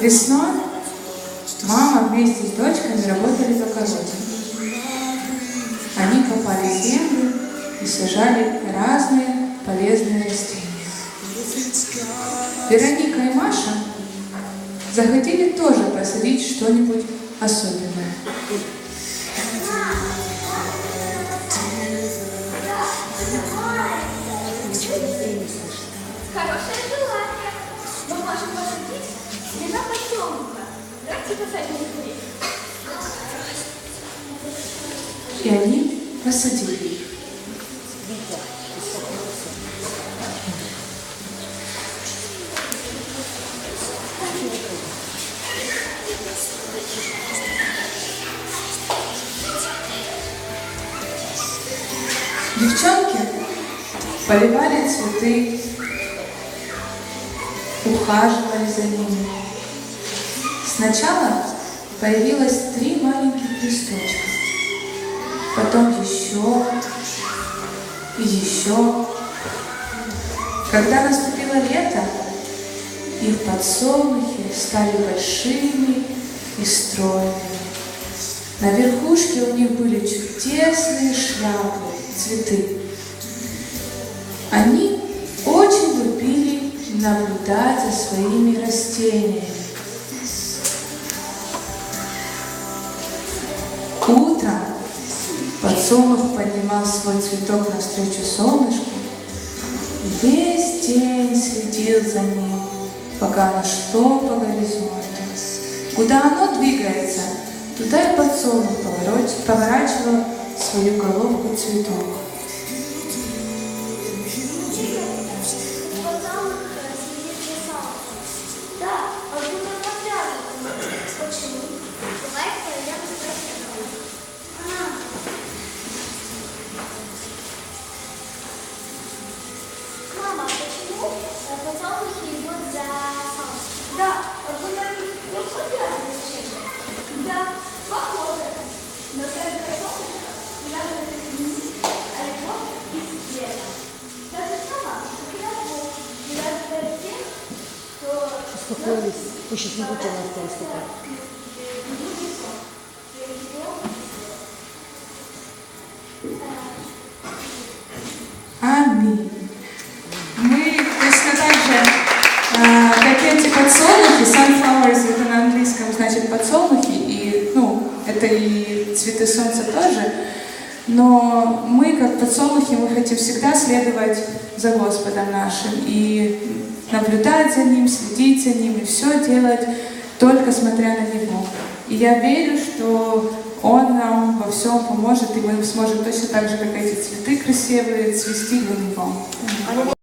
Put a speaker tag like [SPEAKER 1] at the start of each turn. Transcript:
[SPEAKER 1] Весной мама вместе с дочками работали в огороде. Они копали землю и сажали разные полезные растения. Вероника и Маша захотели тоже посадить что-нибудь особенное.
[SPEAKER 2] Хорошее желание. Мы можем посадить семена подсолнуха. Давайте посадим их.
[SPEAKER 1] И они посадили их. Девчонки поливали цветы, ухаживали за ними. Сначала появилось три маленьких листочка, потом еще и еще. Когда наступило лето, их подсолнухи стали большими и стройными. На верхушке у них были чудесные шляпы, цветы. Они очень любили наблюдать за своими растениями. Подсолнух поднимал свой цветок навстречу солнышку весь день следил за ним, пока оно шло по горизонту. Куда оно двигается, туда и подсолнух поворачивал свою головку цветок.
[SPEAKER 2] Подсолнухи идут за будто не чем Да, похоже.
[SPEAKER 3] Успокоились. Вы не будете нас переступать.
[SPEAKER 1] Аминь. Мы но мы, как подсолнухи, мы хотим всегда следовать за Господом нашим и наблюдать за Ним, следить за Ним и все делать только смотря на Него. И я верю, что Он нам во всем поможет, и мы сможем точно так же, как эти цветы красивые, цвести для Него.